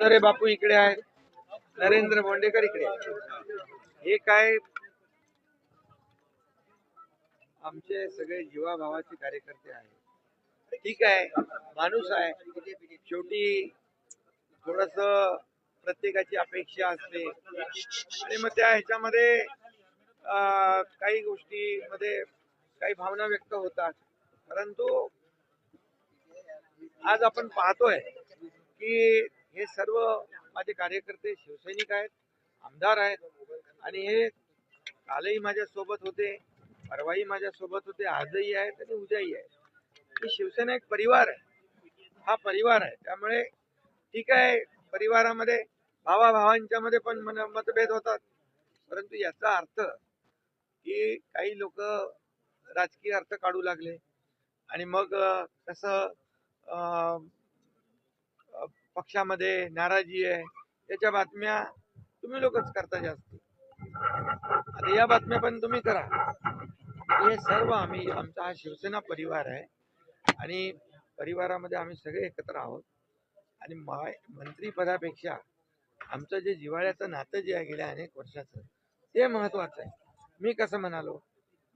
उत्तरे बापू इकडे आहेत. नरेंद्र बोंडेकर इकडे हे काय? आमचे सगळे जीवाभावाचे कार्यकर्ते आहेत. ठीक आहे. माणूस आहे. शेवटी थोडस प्रत्येकाची अपेक्षा असते. आणि मग त्या ह्याच्यामध्ये काही काही गोष्टीमध्ये काही भावना व्यक्त होतात. परंतु आज आपण पाहतोय की हे सर्व माझे कार्यकर्ते शिवसैनिक आहेत आमदार आहेत आणि हे कालही माझ्या सोबत होते परवाही माझ्या सोबत होते आजही आहेत आणि उद्याही आहेत. ही शिवसेना एक परिवार आहे. हा परिवार आहे. त्यामुळे ठीक आहे परिवारामध्ये भावाभावांच्या मध्ये पण मन- मतभेद होतात. परंतु याचा अर्थ की काही लोक राजकीय अर्थ काढू लागले. आणि मग कसं पक्षामध्ये नाराजी आहे याच्या बातम्या तुम्ही लोकच करता जास्त. आता या बातम्या पण तुम्ही करा. हे सर्व आम्ही आमचा हा शिवसेना परिवार आहे आणि परिवारामध्ये आम्ही सगळे एकत्र आहोत. आणि माय मंत्रीपदापेक्षा आमचं जे जिव्हाळ्याचं नातं जे आहे गेल्या अनेक वर्षाचं ते महत्त्वाचं आहे. मी कसं म्हणालो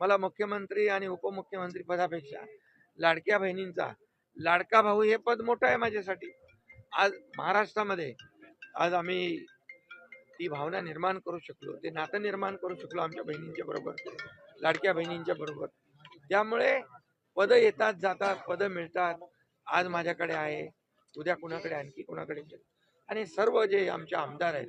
मला मुख्यमंत्री आणि उपमुख्यमंत्री पदापेक्षा लाडक्या बहिणींचा लाडका भाऊ हे पद मोठं आहे माझ्यासाठी. आज महाराष्ट्रामध्ये आज आम्ही ती भावना निर्माण करू शकलो ते नातं निर्माण करू शकलो आमच्या बहिणींच्या बरोबर लाडक्या बहिणींच्या बरोबर. त्यामुळे पदं येतात जातात पदं मिळतात. आज माझ्याकडे आहे उद्या कुणाकडे आणखी कुणाकडे? आणि सर्व जे आमचे आमदार आहेत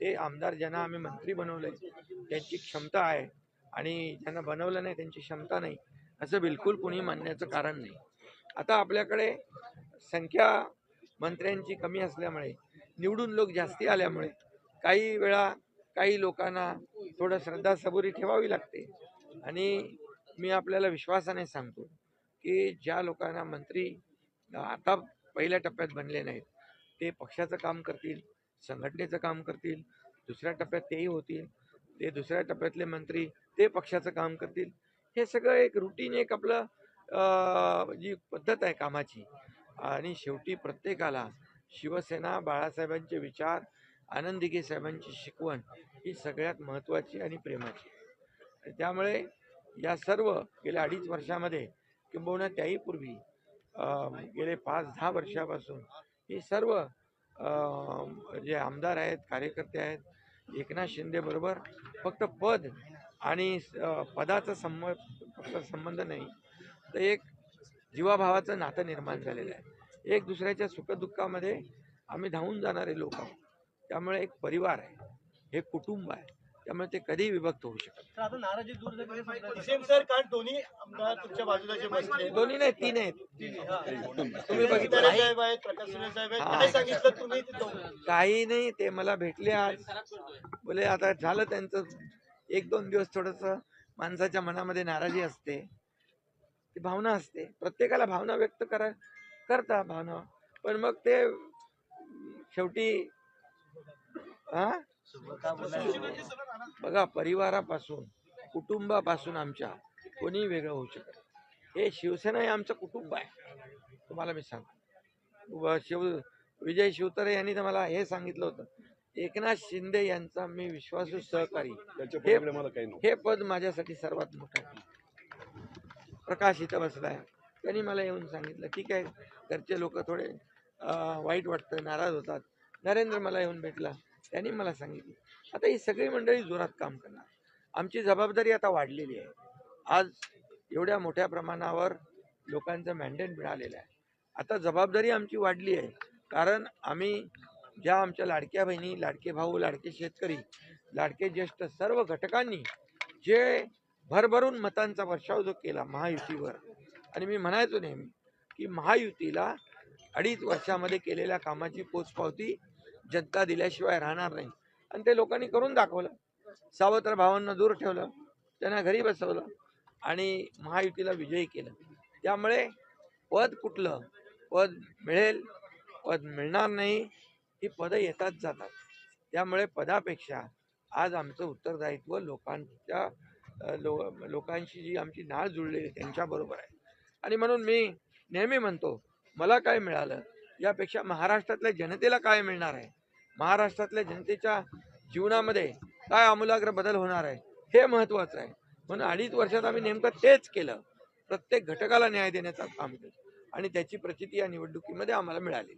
ते आमदार ज्यांना आम्ही मंत्री बनवले त्यांची क्षमता आहे. आणि ज्यांना बनवलं नाही त्यांची क्षमता नाही असं बिलकुल कुणी मानण्याचं कारण नाही. आता आपल्याकडे संख्या मंत्र्यांची कमी असल्यामुळे निवडून लोक जास्ती आल्यामुळे काही वेळा काही लोकांना थोडं श्रद्धा सबुरी ठेवावी लागते. आणि मी आपल्याला विश्वासाने सांगतो की ज्या लोकांना मंत्री आता पहिल्या टप्प्यात बनले नाहीत ते पक्षाचं काम करतील संघटनेचं काम करतील दुसऱ्या टप्प्यात तेही होतील ते दुसऱ्या टप्प्यातले मंत्री ते पक्षाचं काम करतील. हे सगळं एक रुटीन एक आपलं जी पद्धत आहे कामाची आणि शेवटी प्रत्येकाला शिवसेना बाळासाहेबांचे विचार आनंदिके साहेबांची शिकवण ही सगळ्यात महत्त्वाची आणि प्रेमाची त्यामुळे या सर्व गेल्या अडीच वर्षामध्ये किंबहुना त्याही पूर्वी गेले पाच दहा वर्षापासून ही सर्व जे आमदार आहेत कार्यकर्ते आहेत एकनाथ शिंदेबरोबर फक्त पद आणि पदाचा संब फक्त संबंध नाही तर एक जीवाभावाचं नातं निर्माण झालेलं आहे. एक दुसऱ्याच्या सुखदुःखामध्ये आम्ही धावून जाणारे लोक आहोत. त्यामुळे एक परिवार आहे. हे कुटुंब आहे. त्यामुळे ते कधीही विभक्त होऊ शकत तर आता नाराजी दूर झाली. किशन सर कारण दोन्ही आमदार तुमच्या बाजूला जे बसले. दोन्ही नाही तीन आहेत. तुम्ही बघितलं सुतारे साहेब आहेत प्रकाश सुरे साहेब आहेत हा. काय सांगितलं तुम्ही ते दोन- काही नाही ते मला भेटले आज. बोले आता झालं त्यांचं एक दोन दिवस थोडस माणसाच्या मनामध्ये नाराजी असते. ती भावना असते. प्रत्येकाला भावना व्यक्त करा करता भावना. पण मग ते शेवटी हा? बघा परिवारापासून कुटुंबापासून आमच्या कोणी वेगळं होऊ शकत हे शिवसेना हे आमचं कुटुंब आहे. तुम्हाला मी सांगतो. शिव विजय शिवतरे यांनी तर मला हे सांगितलं होतं. एकनाथ शिंदे यांचा मी विश्वासू सहकारी. हे हे पद माझ्यासाठी सर्वात मोठं आहे. प्रकाश इथं बसलाय. त्यांनी मला येऊन सांगितलं ठीक आहे. घरचे लोक थोडे वाईट वाटतं नाराज होतात. नरेंद्र मला येऊन भेटला. त्यांनी मला सांगितलं आता ही सगळी मंडळी जोरात काम करणार. आमची जबाबदारी आता वाढलेली आहे. आज एवढ्या मोठ्या प्रमाणावर लोकांचं मॅन्डेट मिळालेलं आहे. आता जबाबदारी आमची वाढली आहे. कारण आम्ही ज्या आमच्या लाडक्या बहिणी लाडके भाऊ लाडके शेतकरी लाडके ज्येष्ठ सर्व घटकांनी जे भरभरून मतांचा वर्षाव जो केला महायुतीवर. आणि मी म्हणायचो नेहमी की महायुतीला अडीच वर्षामध्ये केलेल्या कामाची पोचपावती जनता दिल्याशिवाय राहणार नाही. आणि ते लोकांनी करून दाखवलं. सावत्र भावांना दूर ठेवलं. त्यांना घरी बसवलं. आणि महायुतीला विजयी केलं. त्यामुळे पद कुठलं? पद मिळेल? पद मिळणार नाही? ही पदं येतात जातात. त्यामुळे पदापेक्षा आज आमचं उत्तरदायित्व लोकांच्या लो लोकांशी जी आमची नाळ जुळलेली आहे त्यांच्याबरोबर आहे. आणि म्हणून मी नेहमी म्हणतो मला काय मिळालं यापेक्षा महाराष्ट्रातल्या जनतेला काय मिळणार आहे? महाराष्ट्रातल्या जनतेच्या जीवनामध्ये काय आमूलाग्र बदल होणार आहे? हे महत्त्वाचं आहे. म्हणून अडीच वर्षात आम्ही नेमकं तेच केलं. प्रत्येक घटकाला न्याय देण्याचं काम केलं. आणि त्याची प्रचिती या निवडणुकीमध्ये आम्हाला मिळाली